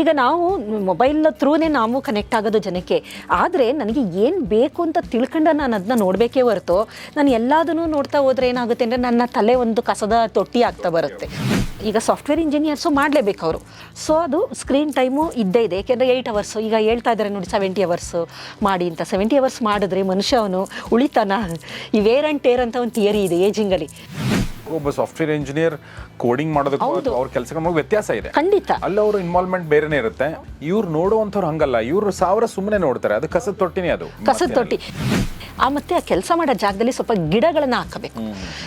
ಈಗ ನಾವು ಮೊಬೈಲ್ ಥ್ರೂನೇ ನಾವು ಕನೆಕ್ಟ್ ಆಗೋದು ಜನಕ್ಕೆ. ಆದರೆ ನನಗೆ ಏನು ಬೇಕು ಅಂತ ತಿಳ್ಕೊಂಡು ನಾನು ಅದನ್ನ ನೋಡಬೇಕೇ ಹೊರತು ನಾನು ಎಲ್ಲದನ್ನೂ ನೋಡ್ತಾ ಹೋದ್ರೆ ಏನಾಗುತ್ತೆ ಅಂದರೆ ನನ್ನ ತಲೆ ಒಂದು ಕಸದ ತೊಟ್ಟಿ ಆಗ್ತಾ ಬರುತ್ತೆ. ಈಗ ಸಾಫ್ಟ್ವೇರ್ ಇಂಜಿನಿಯರ್ಸು ಮಾಡಲೇಬೇಕು ಅವರು. ಸೊ ಅದು ಸ್ಕ್ರೀನ್ ಟೈಮು ಇದ್ದೇ ಇದೆ. ಏಕೆಂದರೆ ಏಯ್ಟ್ ಅವರ್ಸು ಈಗ ಹೇಳ್ತಾ ಇದ್ದಾರೆ ನೋಡಿ ಸೆವೆಂಟಿ ಅವರ್ಸು ಮಾಡಿ ಅಂತ. ಸೆವೆಂಟಿ ಅವರ್ಸ್ ಮಾಡಿದ್ರೆ ಮನುಷ್ಯ ಅವನು ಉಳಿತಾನ. ಈ ವೇರ್ ಆ್ಯಂಡ್ ಟೇರ್ ಅಂತ ಒಂದು ಥಿಯರಿ ಇದೆ ಏಜಿಂಗಲ್ಲಿ ಒಬ್ಬ ಸಾಫ್ಟ್ವೇರ್ ಇಂಜಿನಿಯರ್ ಕೋಡಿಂಗ್ ಮಾಡೋದಕ್ಕೂ. ಅವ್ರ ಕೆಲಸಗಳ ವ್ಯತ್ಯಾಸ ಇದೆ. ಖಂಡಿತ. ಅಲ್ಲಿ ಅವ್ರ ಇನ್ವಾಲ್ವ್ಮೆಂಟ್ ಬೇರೆನೇ ಇರುತ್ತೆ. ಇವ್ರು ನೋಡುವಂಥವ್ರು ಹಂಗಲ್ಲ. ಇವ್ರು ಸಾವಿರ ಸುಮ್ಮನೆ ನೋಡ್ತಾರೆ. ಅದು ಕಸದ ತೊಟ್ಟಿನೇ ಅದು. ಕಸದ ತೊಟ್ಟಿ. ಆ ಮತ್ತೆ ಆ ಕೆಲಸ ಮಾಡೋ ಜಾಗದಲ್ಲಿ ಸ್ವಲ್ಪ ಗಿಡಗಳನ್ನ ಹಾಕಬೇಕು.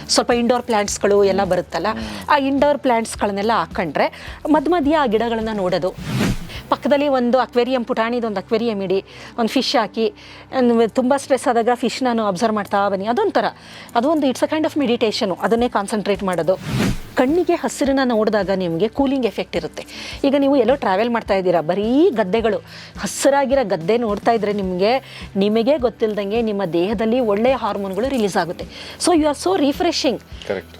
ಸ್ವಲ್ಪ ಇಂಡೋರ್ ಪ್ಲ್ಯಾಂಟ್ಸ್ಗಳು ಎಲ್ಲ ಬರುತ್ತಲ್ಲ ಆ ಇಂಡೋರ್ ಪ್ಲ್ಯಾಂಟ್ಸ್ಗಳನ್ನೆಲ್ಲ ಹಾಕೊಂಡ್ರೆ ಮಧ್ಯ ಮಧ್ಯ ಆ ಗಿಡಗಳನ್ನ ನೋಡೋದು. ಪಕ್ಕದಲ್ಲಿ ಒಂದು ಅಕ್ವೇರಿಯಂ ಪುಟಾಣಿದು ಒಂದು ಅಕ್ವೇರಿಯಂ ಇಡಿ ಒಂದು ಫಿಶ್ ಹಾಕಿ ತುಂಬ ಸ್ಟ್ರೆಸ್ ಆದಾಗ ಫಿಶ್ ನಾನು ಅಬ್ಸರ್ವ್ ಮಾಡ್ತಾ ಬನ್ನಿ. ಅದೊಂಥರ. ಅದು ಒಂದು it's a kind of meditation ಅದನ್ನೇ ಕಾನ್ಸಂಟ್ರೇಟ್ ಮಾಡೋದು. ಕಣ್ಣಿಗೆ ಹಸಿರನ್ನ ನೋಡಿದಾಗ ನಿಮಗೆ ಕೂಲಿಂಗ್ ಎಫೆಕ್ಟ್ ಇರುತ್ತೆ. ಈಗ ನೀವು ಎಲ್ಲೋ ಟ್ರಾವೆಲ್ ಮಾಡ್ತಾ ಇದ್ದೀರಾ ಬರೀ ಗದ್ದೆಗಳು ಹಸಿರಾಗಿರೋ ಗದ್ದೆ ನೋಡ್ತಾ ಇದ್ರೆ ನಿಮಗೆ ನಿಮಗೆ ಗೊತ್ತಿಲ್ಲದಂಗೆ ನಿಮ್ಮ ದೇಹದಲ್ಲಿ ಒಳ್ಳೆಯ ಹಾರ್ಮೋನ್ಗಳು ರಿಲೀಸ್ ಆಗುತ್ತೆ. So you are so refreshing.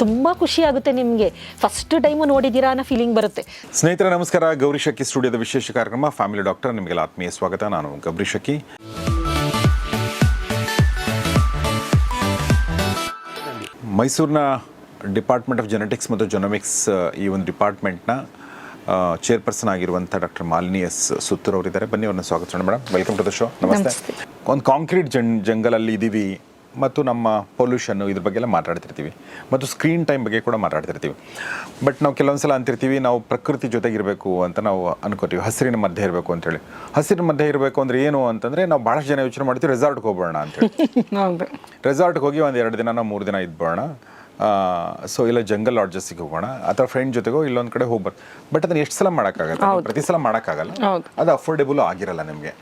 ತುಂಬ ಖುಷಿ ಆಗುತ್ತೆ ನಿಮಗೆ. ಫಸ್ಟ್ ಟೈಮು ನೋಡಿದ್ದೀರಾ ಅನ್ನೋ ಫೀಲಿಂಗ್ ಬರುತ್ತೆ. ಸ್ನೇಹಿತರೆ ನಮಸ್ಕಾರ. ಗೌರಿ ಶಕ್ಕಿ ಸ್ಟುಡಿಯೋದ ವಿಶೇಷ ಕಾರ್ಯಕ್ರಮ ಫ್ಯಾಮಿಲಿ ಡಾಕ್ಟರ್ ನಿಮಗೆಲ್ಲ ಆತ್ಮೀಯ ಸ್ವಾಗತ. ನಾನು ಗಬ್ರಿ ಶಕಿ. ಮೈಸೂರಿನ ಡಿಪಾರ್ಟ್ಮೆಂಟ್ ಆಫ್ ಜೆನೆಟಿಕ್ಸ್ ಮತ್ತು ಜೊನಮಿಕ್ಸ್ ಈ ಒಂದು ಡಿಪಾರ್ಟ್ಮೆಂಟ್ನ ಚೇರ್ಪರ್ಸನ್ ಆಗಿರುವಂಥ ಡಾಕ್ಟರ್ ಮಾಲಿನಿ ಎಸ್ ಸುತ್ತೂರ್ ಅವರಿದ್ದಾರೆ. ಬನ್ನಿ ಅವ್ರನ್ನ ಸ್ವಾಗತ madam welcome to the show ನಮಸ್ತೆ. ನಮಸ್ತೆ. ಒಂದು ಕಾಂಕ್ರೀಟ್ ಜನ್ ಜಂಗಲಲ್ಲಿ ಇದ್ದೀವಿ ಮತ್ತು ನಮ್ಮ ಪೊಲ್ಯೂಷನ್ನು ಇದ್ರ ಬಗ್ಗೆ ಎಲ್ಲ ಮಾತಾಡ್ತಿರ್ತೀವಿ. ಮತ್ತು ಸ್ಕ್ರೀನ್ ಟೈಮ್ ಬಗ್ಗೆ ಕೂಡ ಮಾತಾಡ್ತಿರ್ತೀವಿ. ಬಟ್ ನಾವು ಕೆಲವೊಂದು ಸಲ ಅಂತಿರ್ತೀವಿ ನಾವು ಪ್ರಕೃತಿ ಜೊತೆಗಿರಬೇಕು ಅಂತ ನಾವು ಅನ್ಕೋತೀವಿ. ಹಸಿರಿನ ಮಧ್ಯೆ ಇರಬೇಕು ಅಂತೇಳಿ ಹಸಿರಿನ ಮಧ್ಯೆ ಇರಬೇಕು ಅಂದರೆ ಏನು ಅಂತಂದರೆ ನಾವು ಭಾಳಷ್ಟು ಜನ ಯೋಚನೆ ಮಾಡ್ತೀವಿ ರೆಸಾರ್ಟ್ಗೆ ಹೋಗೋಣ ಅಂತೇಳಿ ರೆಸಾರ್ಟ್ಗೆ ಹೋಗಿ ಒಂದು ಎರಡು ದಿನ ಮೂರು ದಿನ ಇದ್ಬೋಣ ಸೊ ಇಲ್ಲ ಜಂಗಲ್ ಲಾಡ್ಜಸ್ಸಿಗೆ ಹೋಗೋಣ. ಅಥವಾ ಫ್ರೆಂಡ್ ಜೊತೆಗೋ ಇಲ್ಲೊಂದು ಕಡೆ ಹೋಗ್ಬಾರ್ದು ಬಟ್ ಅದನ್ನ ಎಷ್ಟು ಸಲ ಮಾಡೋಕ್ಕಾಗಲ್ಲ ಪ್ರತಿ ಸಲ ಮಾಡೋಕ್ಕಾಗಲ್ಲ? ಅದು ಅಫೋರ್ಡೆಬಲು ಆಗಿರಲ್ಲ ನಿಮಗೆ.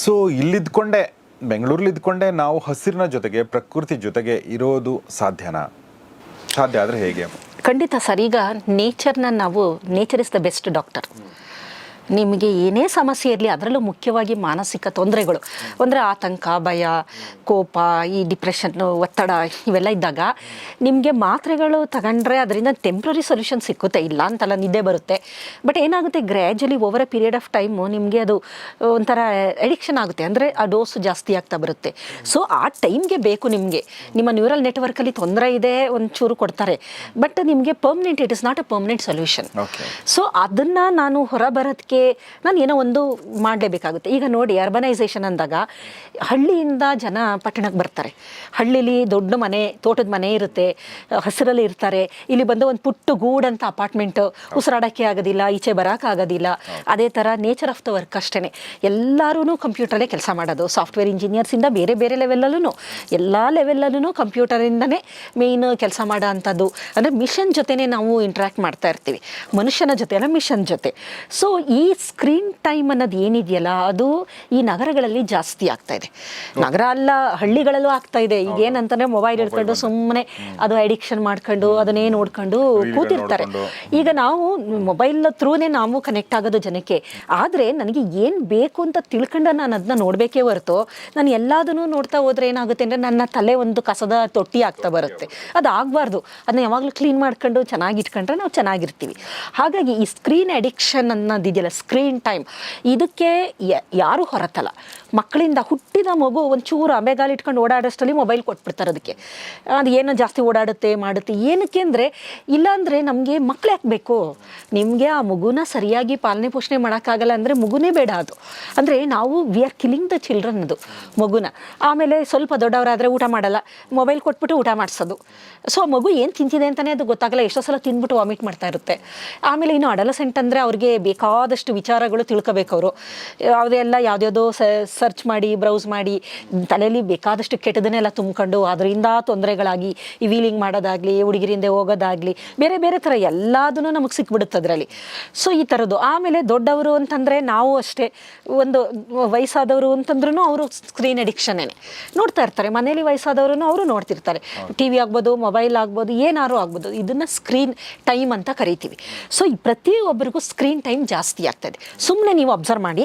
ಸೊ ಇಲ್ಲಿದ್ಕೊಂಡೆ ಬೆಂಗಳೂರಲ್ಲಿ ಇದ್ಕೊಂಡೆ ನಾವು ಹಸಿರಿನ ಜೊತೆಗೆ, ಪ್ರಕೃತಿ ಜೊತೆಗೆ ಇರೋದು ಸಾಧ್ಯನಾ? ಸಾಧ್ಯ ಆದರೆ ಹೇಗೆ? ಖಂಡಿತ ಸರ್, ಈಗ ನೇಚರ್ನ ನಾವು nature is the best doctor ನಿಮಗೆ ಏನೇ ಸಮಸ್ಯೆ ಇರಲಿ ಅದರಲ್ಲೂ ಮುಖ್ಯವಾಗಿ ಮಾನಸಿಕ ತೊಂದರೆಗಳು. ಅಂದರೆ ಆತಂಕ ಭಯ ಕೋಪ ಈ ಡಿಪ್ರೆಷನ್ನು ಒತ್ತಡ ಇವೆಲ್ಲ ಇದ್ದಾಗ ನಿಮಗೆ ಮಾತ್ರೆಗಳು ತಗೊಂಡ್ರೆ ಅದರಿಂದ ಟೆಂಪ್ರರಿ ಸೊಲ್ಯೂಷನ್ ಸಿಕ್ಕುತ್ತೆ. ಇಲ್ಲ ಅಂತಲ್ಲ ನಿದ್ದೆ ಬರುತ್ತೆ. ಬಟ್ ಏನಾಗುತ್ತೆ gradually over a period of time ನಿಮಗೆ ಅದು ಒಂಥರ ಎಡಿಕ್ಷನ್ ಆಗುತ್ತೆ. ಅಂದರೆ ಆ ಡೋಸ್ ಜಾಸ್ತಿ ಆಗ್ತಾ ಬರುತ್ತೆ. ಸೊ ಆ ಟೈಮ್ಗೆ ಬೇಕು ನಿಮಗೆ. ನಿಮ್ಮ ನ್ಯೂರಲ್ ನೆಟ್ವರ್ಕಲ್ಲಿ ತೊಂದರೆ ಇದೆ ಒಂಚೂರು ಕೊಡ್ತಾರೆ. ಬಟ್ ನಿಮಗೆ permanent it is not a permanent solution. So ಅದನ್ನು ನಾನು ಹೊರ ನಾನು ಏನೋ ಒಂದು ಮಾಡಲೇಬೇಕಾಗುತ್ತೆ. ಈಗ ನೋಡಿ ಅರ್ಬನೈಸೇಷನ್ ಅಂದಾಗ ಹಳ್ಳಿಯಿಂದ ಜನ ಪಟ್ಟಣಕ್ಕೆ ಬರ್ತಾರೆ. ಹಳ್ಳಿಲಿ ದೊಡ್ಡ ಮನೆ ತೋಟದ ಮನೆ ಇರುತ್ತೆ ಹಸಿರಲ್ಲಿ ಇರ್ತಾರೆ. ಇಲ್ಲಿ ಬಂದು ಒಂದು ಪುಟ್ಟು ಗೂಡಂತ ಅಪಾರ್ಟ್ಮೆಂಟ್ ಉಸಿರಾಡೋಕ್ಕೆ ಆಗೋದಿಲ್ಲ ಈಚೆ ಬರೋಕ್ಕಾಗೋದಿಲ್ಲ ಅದೇ ಥರ ನೇಚರ್ ಆಫ್ ದ ವರ್ಕ್ ಅಷ್ಟೇ ಎಲ್ಲರೂ ಕಂಪ್ಯೂಟರಲ್ಲೇ ಕೆಲಸ ಮಾಡೋದು. ಸಾಫ್ಟ್ವೇರ್ ಇಂಜಿನಿಯರ್ಸಿಂದ ಬೇರೆ ಬೇರೆ ಲೆವೆಲಲ್ಲೂ ಎಲ್ಲ ಲೆವೆಲಲ್ಲೂ ಕಂಪ್ಯೂಟರಿಂದನೇ ಮೇಯ್ನ್ ಕೆಲಸ ಮಾಡೋ ಅಂಥದ್ದು. ಅಂದರೆ ಮಿಷನ್ ಜೊತೆನೇ ನಾವು ಇಂಟ್ರ್ಯಾಕ್ಟ್ ಮಾಡ್ತಾ ಇರ್ತೀವಿ. ಮನುಷ್ಯನ ಜೊತೆ ಅಲ್ಲ ಮಿಷನ್ ಜೊತೆ. ಸೊ ಈ ಸ್ಕ್ರೀನ್ ಟೈಮ್ ಅನ್ನೋದು ಏನಿದೆಯಲ್ಲ ಅದು ಈ ನಗರಗಳಲ್ಲಿ ಜಾಸ್ತಿ ಆಗ್ತಾ ಇದೆ. ನಗರ ಅಲ್ಲ ಹಳ್ಳಿಗಳಲ್ಲೂ ಆಗ್ತಾ ಇದೆ. ಈಗ ಏನಂತಂದ್ರೆ ಮೊಬೈಲ್ ಹಿಡ್ಕೊಂಡು ಸುಮ್ಮನೆ ಅದು ಅಡಿಕ್ಷನ್ ಮಾಡ್ಕೊಂಡು ಅದನ್ನೇ ನೋಡ್ಕೊಂಡು ಕೂತಿರ್ತಾರೆ. ಈಗ ನಾವು ಮೊಬೈಲ್ ಥ್ರೂನೇ ನಾವು ಕನೆಕ್ಟ್ ಆಗೋದು ಜನಕ್ಕೆ. ಆದರೆ ನನಗೆ ಏನು ಬೇಕು ಅಂತ ತಿಳ್ಕೊಂಡು ನಾನು ಅದನ್ನ ನೋಡಬೇಕೇ ಹೊರತು ನಾನು ಎಲ್ಲದನ್ನೂ ನೋಡ್ತಾ ಹೋದ್ರೆ ಏನಾಗುತ್ತೆ ಅಂದರೆ ನನ್ನ ತಲೆ ಒಂದು ಕಸದ ತೊಟ್ಟಿ ಆಗ್ತಾ ಬರುತ್ತೆ. ಅದು ಆಗಬಾರ್ದು. ಅದನ್ನ ಯಾವಾಗಲೂ ಕ್ಲೀನ್ ಮಾಡ್ಕೊಂಡು ಚೆನ್ನಾಗಿ ಇಟ್ಕೊಂಡ್ರೆ ನಾವು ಚೆನ್ನಾಗಿರ್ತೀವಿ. ಹಾಗಾಗಿ ಈ ಸ್ಕ್ರೀನ್ ಅಡಿಕ್ಷನ್ ಅನ್ನೋದಿದೆಯಲ್ಲ ಸ್ಕ್ರೀನ್ ಟೈಮ್. ಇದಕ್ಕೆ ಯಾರು ಹೊರತಲ್ಲ. ಮಕ್ಕಳಿಂದ ಹುಟ್ಟಿದ ಮಗು ಒಂಚೂರು ಅಂಬೆಗಾಲು ಇಟ್ಕೊಂಡು ಓಡಾಡೋಷ್ಟರಲ್ಲಿ ಮೊಬೈಲ್ ಕೊಟ್ಬಿಡ್ತಾರೆ ಅದಕ್ಕೆ. ಅದು ಏನೋ ಜಾಸ್ತಿ ಓಡಾಡುತ್ತೆ, ಮಾಡುತ್ತೆ, ಏನಕ್ಕೆ ಅಂದರೆ, ಇಲ್ಲಾಂದರೆ ನಮಗೆ ಮಕ್ಳು ಯಾಕೆ ಬೇಕು? ನಿಮಗೆ ಆ ಮಗುನ ಸರಿಯಾಗಿ ಪಾಲನೆ ಪೋಷಣೆ ಮಾಡೋಕ್ಕಾಗಲ್ಲ ಅಂದರೆ ಮಗುನೇ ಬೇಡ ಅದು. ಅಂದರೆ ನಾವು we are killing the children ಅದು, ಮಗುನ. ಆಮೇಲೆ ಸ್ವಲ್ಪ ದೊಡ್ಡವರಾದರೆ ಊಟ ಮಾಡಲ್ಲ, ಮೊಬೈಲ್ ಕೊಟ್ಬಿಟ್ಟು ಊಟ ಮಾಡಿಸೋದು. ಸೊ ಮಗು ಏನು ತಿಂತಿದೆ ಅಂತಲೇ ಅದು ಗೊತ್ತಾಗಲ್ಲ, ಎಷ್ಟೋ ಸಲ ತಿಂದ್ಬಿಟ್ಟು ವಾಮಿಟ್ ಮಾಡ್ತಾ ಇರುತ್ತೆ. ಆಮೇಲೆ ಇನ್ನು ಅಡಲಸೆಂಟ್ ಅಂದರೆ ಅವ್ರಿಗೆ ಬೇಕಾದಷ್ಟು ವಿಚಾರಗಳು ತಿಳ್ಕೋಬೇಕು ಅವರು. ಯಾವುದೆಲ್ಲ ಯಾವುದ್ಯಾವುದೋ ಸರ್ಚ್ ಮಾಡಿ ಬ್ರೌಸ್ ಮಾಡಿ ತಲೆಯಲ್ಲಿ ಬೇಕಾದಷ್ಟು ಕೆಟ್ಟದನ್ನೆಲ್ಲ ತುಂಬಿಕೊಂಡು ಅದರಿಂದ ತೊಂದರೆಗಳಾಗಿ ಈ ವೀಲಿಂಗ್ ಮಾಡೋದಾಗಲಿ ಹುಡುಗಿರಿಂದ ಹೋಗೋದಾಗಲಿ ಬೇರೆ ಬೇರೆ ಥರ ಎಲ್ಲದೂ ನಮಗೆ ಸಿಕ್ಬಿಡುತ್ತೆ ಅದರಲ್ಲಿ. ಸೊ ಈ ಥರದ್ದು. ಆಮೇಲೆ ದೊಡ್ಡವರು ಅಂತಂದರೆ ನಾವು ಅಷ್ಟೇ. ಒಂದು ವಯಸ್ಸಾದವರು ಅಂತಂದ್ರೂ ಅವರು ಸ್ಕ್ರೀನ್ ಅಡಿಕ್ಷನೇ ನೋಡ್ತಾ ಇರ್ತಾರೆ. ಮನೇಲಿ ವಯಸ್ಸಾದವರು ಅವರು ನೋಡ್ತಿರ್ತಾರೆ. ಟಿ ವಿ ಆಗ್ಬೋದು ಮೊಬೈಲ್ ಆಗ್ಬೋದು ಏನಾದ್ರು ಆಗ್ಬೋದು. ಇದನ್ನು ಸ್ಕ್ರೀನ್ ಟೈಮ್ ಅಂತ ಕರಿತೀವಿ. ಸೊ ಈ ಪ್ರತಿಯೊಬ್ಬರಿಗೂ ಸ್ಕ್ರೀನ್ ಟೈಮ್ ಜಾಸ್ತಿ ಆಗ್ತದೆ. ಸುಮ್ಮನೆ ನೀವು ಅಬ್ಸರ್ವ್ ಮಾಡಿ.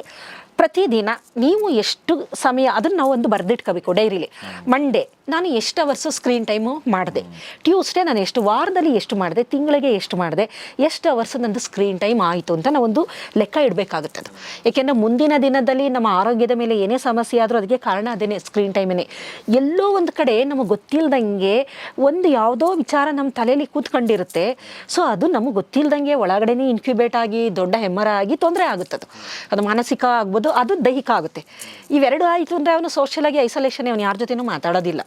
ಪ್ರತಿದಿನ ನೀವು ಎಷ್ಟು ಸಮಯ ಅದನ್ನು ನಾವು ಒಂದು ಬರೆದಿಟ್ಕೋಬೇಕು ಡೈರಿಲಿ. ಮಂಡೇ ನಾನು ಎಷ್ಟು ಅವರ್ಸು ಸ್ಕ್ರೀನ್ ಟೈಮು ಮಾಡಿದೆ. ಟ್ಯೂಸ್ಡೇ ನಾನು ಎಷ್ಟು ವಾರದಲ್ಲಿ ಎಷ್ಟು ಮಾಡಿದೆ ತಿಂಗಳಿಗೆ ಎಷ್ಟು ಮಾಡಿದೆ ಎಷ್ಟು ಅವರ್ಸ್ ನಂದು ಸ್ಕ್ರೀನ್ ಟೈಮ್ ಆಯಿತು ಅಂತ ನಾವೊಂದು ಲೆಕ್ಕ ಇಡಬೇಕಾಗುತ್ತೆ ಅದು ಏಕೆಂದರೆ ಮುಂದಿನ ದಿನದಲ್ಲಿ ನಮ್ಮ ಆರೋಗ್ಯದ ಮೇಲೆ ಏನೇ ಸಮಸ್ಯೆ ಆದರೂ ಅದಕ್ಕೆ ಕಾರಣ ಅದೇನೆ ಸ್ಕ್ರೀನ್ ಟೈಮೇ ಎಲ್ಲೋ ಒಂದು ಕಡೆ ನಮಗೆ ಗೊತ್ತಿಲ್ಲದಂಗೆ ಒಂದು ಯಾವುದೋ ವಿಚಾರ ನಮ್ಮ ತಲೆಯಲ್ಲಿ ಕೂತ್ಕೊಂಡಿರುತ್ತೆ. ಸೊ ಅದು ನಮಗೆ ಗೊತ್ತಿಲ್ಲದಂಗೆ ಒಳಗಡೆನೇ ಇನ್ಕ್ಯುಬೇಟ್ ಆಗಿ ದೊಡ್ಡ ಹೆಮ್ಮರ ಆಗಿ ತೊಂದರೆ ಆಗುತ್ತದು. ಅದು ಅದು ಮಾನಸಿಕ ಆಗ್ಬೋದು ಅದು ದೈಹಿಕ ಆಗುತ್ತೆ. ಇವೆರಡು ಆಯಿತು ಅಂದರೆ ಅವನು ಸೋಷಿಯಲ್ ಆಗಿ ಐಸೋಲೇಷನ್ ಅವನು ಯಾರ ಜೊತೆನೂ ಮಾತಾಡೋದಿಲ್ಲ.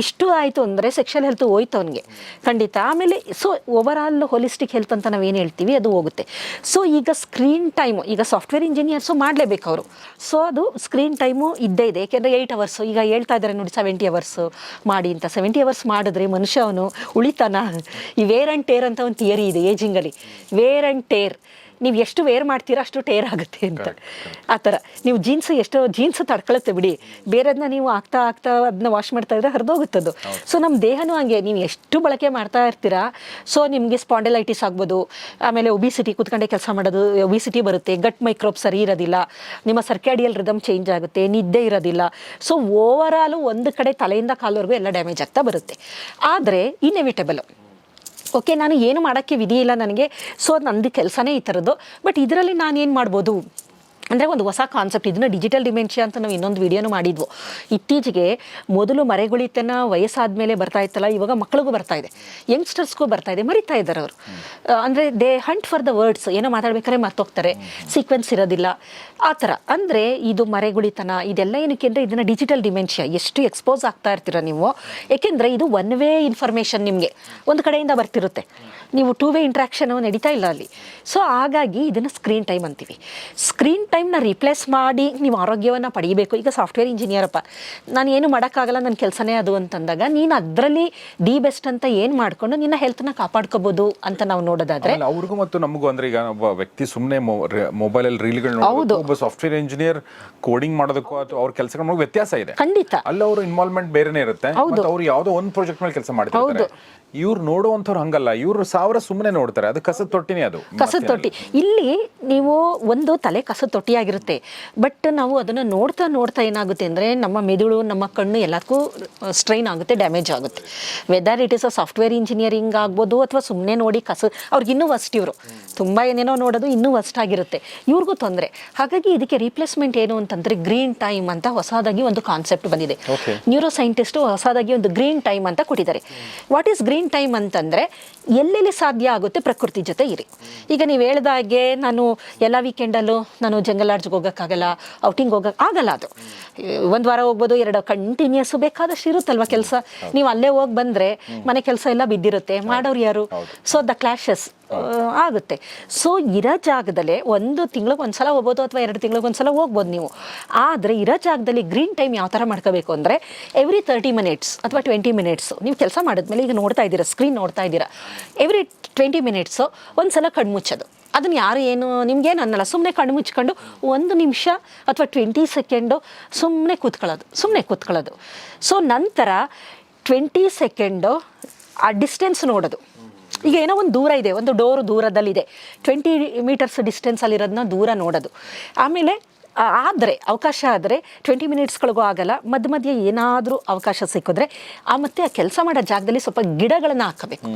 ಇಷ್ಟು ಆಯಿತು ಅಂದರೆ ಸೆಕ್ಷುವಲ್ ಹೆಲ್ತ್ ಹೋಯ್ತು ಅವನಿಗೆ. ಖಂಡಿತ. ಆಮೇಲೆ so over all holistic health ಅಂತ ನಾವು ಏನು ಹೇಳ್ತೀವಿ, ಅದು ಹೋಗುತ್ತೆ. ಸೊ ಈಗ ಸ್ಕ್ರೀನ್ ಟೈಮು ಈಗ ಸಾಫ್ಟ್ವೇರ್ ಇಂಜಿನಿಯರ್ಸು ಮಾಡಲೇಬೇಕು ಅವರು. ಸೊ ಅದು ಸ್ಕ್ರೀನ್ ಟೈಮು ಇದ್ದೇ ಇದೆ. ಯಾಕೆಂದರೆ ಏಯ್ಟ್ ಅವರ್ಸು ಈಗ ಹೇಳ್ತಾ ಇದ್ದಾರೆ ನೋಡಿ ಸೆವೆಂಟಿ ಅವರ್ಸು ಮಾಡಿ ಅಂತ. ಸೆವೆಂಟಿ ಅವರ್ಸ್ ಮಾಡಿದ್ರೆ ಮನುಷ್ಯ ಅವನು ಉಳಿತಾನ. ಈ ವೇರ್ ಆ್ಯಂಡ್ ಟೇರ್ ಅಂತ ಒಂದು ಥಿಯರಿ ಇದೆ ಏಜಿಂಗಲ್ಲಿ ವೇರ್ ಆ್ಯಂಡ್ ಟೇರ್ ನೀವು ಎಷ್ಟು ವೇರ್ ಮಾಡ್ತೀರಾ ಅಷ್ಟು ಟೇರ್ ಆಗುತ್ತೆ ಅಂತ. ಆ ಥರ. ನೀವು ಜೀನ್ಸ್ ಎಷ್ಟು ಜೀನ್ಸ್ ತಡ್ಕೊಳತ್ತೆ ಬಿಡಿ. ಬೇರೆದನ್ನ ನೀವು ಆಗ್ತಾ ಆಗ್ತಾ ಅದನ್ನ ವಾಶ್ ಮಾಡ್ತಾ ಇದ್ರೆ ಹರಿದೋಗುತ್ತದು ಸೊ ನಮ್ಮ ದೇಹನೂ ಹಂಗೆ. ನೀವು ಎಷ್ಟು ಬಳಕೆ ಮಾಡ್ತಾ ಇರ್ತೀರಾ ಸೊ ನಿಮಗೆ ಸ್ಪಾಂಡೆಲೈಟಿಸ್ ಆಗ್ಬೋದು ಆಮೇಲೆ ಒಬಿಸಿಟಿ ಕೂತ್ಕೊಂಡೆ ಕೆಲಸ ಮಾಡೋದು ಒಬಿಸಿಟಿ ಬರುತ್ತೆ ಗಟ್ ಮೈಕ್ರೋಬ್ ಸರಿ ಇರೋದಿಲ್ಲ ನಿಮ್ಮ ಸರ್ಕ್ಯಾಡಿಯಲ್ ರಿದಮ್ ಚೇಂಜ್ ಆಗುತ್ತೆ ನಿದ್ದೆ ಇರೋದಿಲ್ಲ. ಸೊ ಓವರ್ ಆಲು ಒಂದು ಕಡೆ ತಲೆಯಿಂದ ಕಾಲವರೆಗೂ ಎಲ್ಲ ಡ್ಯಾಮೇಜ್ ಆಗ್ತಾ ಬರುತ್ತೆ. ಆದರೆ ಇನ್ಎವಿಟಬಲ್ ಓಕೆ, ನಾನು ಏನು ಮಾಡೋಕ್ಕೆ ವಿಧಿ ಇಲ್ಲ ನನಗೆ. ಸೊ ನಂದು ಕೆಲಸನೇ ಈ ಥರದ್ದು. ಬಟ್ ಇದರಲ್ಲಿ ನಾನು ಏನು ಮಾಡ್ಬೋದು? ಅಂದರೆ ಒಂದು ಹೊಸ ಕಾನ್ಸೆಪ್ಟ್ ಇದನ್ನ ಡಿಜಿಟಲ್ ಡಿಮೆನ್ಷಿಯಾ ಅಂತ ನಾವು ಇನ್ನೊಂದು ವಿಡಿಯೋನು ಮಾಡಿದ್ವು. ಇತ್ತೀಚೆಗೆ ಮೊದಲು ಮರೆಗುಳಿತನ ವಯಸ್ಸಾದ ಮೇಲೆ ಬರ್ತಾ ಇತ್ತಲ್ಲ, ಇವಾಗ ಮಕ್ಕಳಿಗೂ ಬರ್ತಾ ಇದೆ. ಯಂಗ್ಸ್ಟರ್ಸ್ಗೂ ಬರ್ತಾ ಇದೆ, ಮರಿತಾ ಇದ್ದಾರೆ ಅವರು. ಅಂದರೆ they hunt for the words ಏನೋ ಮಾತಾಡ್ಬೇಕಾದ್ರೆ ಮರ್ತೋಗ್ತಾರೆ. ಸೀಕ್ವೆನ್ಸ್ ಇರೋದಿಲ್ಲ. ಆ ಥರ. ಅಂದರೆ ಇದು ಮರೆಗುಳಿತನ, ಇದೆಲ್ಲ ಏನಕ್ಕೆ ಅಂದರೆ ಇದನ್ನು ಡಿಜಿಟಲ್ ಡಿಮೆನ್ಷಿಯಾ ಎಷ್ಟು ಎಕ್ಸ್ಪೋಸ್ ಆಗ್ತಾ ಇರ್ತೀರ ನೀವು? ಏಕೆಂದರೆ ಇದು ಒನ್ ವೇ ಇನ್ಫಾರ್ಮೇಷನ್ ನಿಮಗೆ. ಒಂದು ಕಡೆಯಿಂದ ಬರ್ತಿರುತ್ತೆ. ನೀವು ಟೂ ವೇ ಇಂಟ್ರಾಕ್ಷನ್ ನಡೀತಾ ಇಲ್ಲ ಅಲ್ಲಿ. ಸೊ ಹಾಗಾಗಿ ಇದನ್ನು ಸ್ಕ್ರೀನ್ ಟೈಮ್ ಅಂತೀವಿ. ಸ್ಕ್ರೀನ್ ಟೈಮ್ನ ರಿಪ್ಲೇಸ್ ಮಾಡಿ ನೀವು ಆರೋಗ್ಯವನ್ನು ಪಡೀಬೇಕು. ಈಗ ಸಾಫ್ಟ್ವೇರ್ ಇಂಜಿನಿಯರ್ ಅಪ್ಪ ನಾನು ಏನು ಮಾಡೋಕ್ಕಾಗಲ್ಲ ನನ್ನ ಕೆಲಸನೇ ಅದು ಅಂತಂದಾಗ ನೀನು ಅದರಲ್ಲಿ ದಿ ಬೆಸ್ಟ್ ಅಂತ ಏನು ಮಾಡಿಕೊಂಡು ನಿನ್ನ ಹೆಲ್ತ್ನ ಕಾಪಾಡ್ಕೋಬೋದು ಅಂತ ನಾವು ನೋಡೋದಾದ್ರೆ ಅವ್ರಿಗೂ ಮತ್ತು ನಮಗೂ ಅಂದ್ರೆ ಈಗ ಒಬ್ಬ ವ್ಯಕ್ತಿ ಸುಮ್ಮನೆ ಮೊಬೈಲ್ ಅಲ್ಲಿ ರೀಲ್ಗಳು ಹೌದು. ಒಬ್ಬ ಸಾಫ್ಟ್ವೇರ್ ಇಂಜಿನಿಯರ್ ಕೋಡಿಂಗ್ ಮಾಡೋದಕ್ಕೂ ಅಥವಾ ಅವ್ರ ಕೆಲಸ ವ್ಯತ್ಯಾಸ ಇದೆ. ಖಂಡಿತ. ಅಲ್ಲ ಅವ್ರ ಇನ್ವಾಲ್ವ್ಮೆಂಟ್ ಬೇರೆನೇ ಇರುತ್ತೆ. ಹೌದು. ಅವ್ರು ಯಾವುದೋ ಒಂದು ಪ್ರಾಜೆಕ್ಟ್ ಮೇಲೆ ಕೆಲಸ ಹೌದು. ಇವ್ರು ನೋಡುವಂಥವ್ರು ಹಂಗಲ್ಲ. ಇವ್ರು ಸಾವಿರ ಸುಮ್ಮನೆ ನೋಡ್ತಾರೆ. ಅದು ಕಸದ ತೊಟ್ಟಿನೇ ಅದು. ಕಸದ ತೊಟ್ಟಿ. ಇಲ್ಲಿ ನೀವು ಒಂದು ತಲೆ ಕಸದ ತೊಟ್ಟಿಯಾಗಿರುತ್ತೆ ಬಟ್ ನಾವು ಅದನ್ನು ನೋಡ್ತಾ ನೋಡ್ತಾ ಏನಾಗುತ್ತೆ ಅಂದರೆ ನಮ್ಮ ಮೆದುಳು ನಮ್ಮ ಕಣ್ಣು ಎಲ್ಲದಕ್ಕೂ ಸ್ಟ್ರೈನ್ ಆಗುತ್ತೆ ಡ್ಯಾಮೇಜ್ ಆಗುತ್ತೆ. Whether it is a software engineering ಆಗ್ಬೋದು ಅಥವಾ ಸುಮ್ಮನೆ ನೋಡಿ ಕಸ ಅವ್ರಿಗೆ ಇನ್ನೂ ವಸ್ಟ್ ಇವರು. ತುಂಬ ಏನೇನೋ ನೋಡೋದು ಇನ್ನೂ ವಸ್ಟ್ ಆಗಿರುತ್ತೆ. ಇವ್ರಿಗೂ ತೊಂದರೆ. ಹಾಗಾಗಿ ಇದಕ್ಕೆ ರೀಪ್ಲೇಸ್ಮೆಂಟ್ ಏನು ಅಂತಂದರೆ ಗ್ರೀನ್ ಟೈಮ್ ಅಂತ ಹೊಸದಾಗಿ ಒಂದು ಕಾನ್ಸೆಪ್ಟ್ ಬಂದಿದೆ. ನ್ಯೂರೋ ಸೈಂಟಿಸ್ಟು ಹೊಸದಾಗಿ ಒಂದು ಗ್ರೀನ್ ಟೈಮ್ ಅಂತ ಕೊಟ್ಟಿದ್ದಾರೆ. ವಾಟ್ ಈಸ್ ಗ್ರೀನ್ ಟೈಮ್ ಅಂತಂದರೆ ಎಲ್ಲೆಲ್ಲಿ ಸಾಧ್ಯ ಆಗುತ್ತೆ ಪ್ರಕೃತಿ ಜೊತೆ ಇರಿ. ಈಗ ನೀವು ಹೇಳ್ದಾಗೆ ನಾನು ಎಲ್ಲ ವೀಕೆಂಡಲ್ಲೂ ನಾನು ಜಂಗಲ್ ಲಾಡ್ಜ್ಗೆ ಹೋಗೋಕ್ಕಾಗಲ್ಲ ಔಟಿಂಗ್ ಹೋಗಕ್ಕೆ ಆಗಲ್ಲ ಅದು. ಒಂದು ವಾರ ಹೋಗ್ಬೋದು ಎರಡು ಕಂಟಿನ್ಯೂಸ್ ಬೇಕಾದಷ್ಟು ಇರುತ್ತಲ್ವ ಕೆಲಸ? ನೀವು ಅಲ್ಲೇ ಹೋಗಿ ಬಂದರೆ ಮನೆ ಕೆಲಸ ಎಲ್ಲ ಬಿದ್ದಿರುತ್ತೆ. ಮಾಡೋರು ಯಾರು? ಸೊ ದ ಕ್ಲಾಶಸ್ ಆಗುತ್ತೆ. ಸೊ ಇರೋ ಜಾಗದಲ್ಲೇ ಒಂದು ತಿಂಗಳಿಗೆ ಒಂದ್ಸಲ ಹೋಗ್ಬೋದು ಅಥವಾ ಎರಡು ತಿಂಗಳಿಗೆ ಒಂದ್ಸಲ ಹೋಗ್ಬೋದು ನೀವು. ಆದರೆ ಇರೋ ಜಾಗದಲ್ಲಿ ಗ್ರೀನ್ ಟೈಮ್ ಯಾವ ಥರ ಮಾಡ್ಕೋಬೇಕು ಅಂದರೆ ಎವ್ರಿ ತರ್ಟಿ ಮಿನಿಟ್ಸ್ ಅಥವಾ ಟ್ವೆಂಟಿ ಮಿನಿಟ್ಸ್ ನೀವು ಕೆಲಸ ಮಾಡಿದ್ಮೇಲೆ ಈಗ ನೋಡ್ತಾ ಇದ್ದೀರಾ ಸ್ಕ್ರೀನ್ ನೋಡ್ತಾ ಇದ್ದೀರಾ. ಎವ್ರಿ ಟ್ವೆಂಟಿ ಮಿನಿಟ್ಸು ಒಂದ್ಸಲ ಕಣ್ಮುಚ್ಚೋದು ಅದನ್ನು ಯಾರು ಏನು ನಿಮ್ಗೇನು ಅನ್ನಲ್ಲ. ಸುಮ್ಮನೆ ಕಣ್ಣು ಮುಚ್ಕೊಂಡು ಒಂದು ನಿಮಿಷ ಅಥವಾ ಟ್ವೆಂಟಿ ಸೆಕೆಂಡು ಸುಮ್ಮನೆ ಕೂತ್ಕೊಳ್ಳೋದು ಸುಮ್ಮನೆ ಕೂತ್ಕೊಳ್ಳೋದು. ಸೊ ನಂತರ ಟ್ವೆಂಟಿ ಸೆಕೆಂಡು ಆ ಡಿಸ್ಟೆನ್ಸ್ ನೋಡೋದು. ಈಗ ಏನೋ ಒಂದು ದೂರ ಇದೆ ಒಂದು ಡೋರು ದೂರದಲ್ಲಿದೆ. ಟ್ವೆಂಟಿ ಮೀಟರ್ಸ್ ಡಿಸ್ಟೆನ್ಸಲ್ಲಿರೋದನ್ನ ದೂರ ನೋಡೋದು. ಆಮೇಲೆ ಆದರೆ ಅವಕಾಶ ಆದರೆ ಟ್ವೆಂಟಿ ಮಿನಿಟ್ಸ್ಗಳಿಗೂ ಆಗಲ್ಲ. ಮಧ್ಯ ಮಧ್ಯೆ ಏನಾದರೂ ಅವಕಾಶ ಸಿಕ್ಕಿದ್ರೆ ಆ ಮತ್ತೆ ಆ ಕೆಲಸ ಮಾಡೋ ಜಾಗದಲ್ಲಿ ಸ್ವಲ್ಪ ಗಿಡಗಳನ್ನು ಹಾಕಬೇಕು.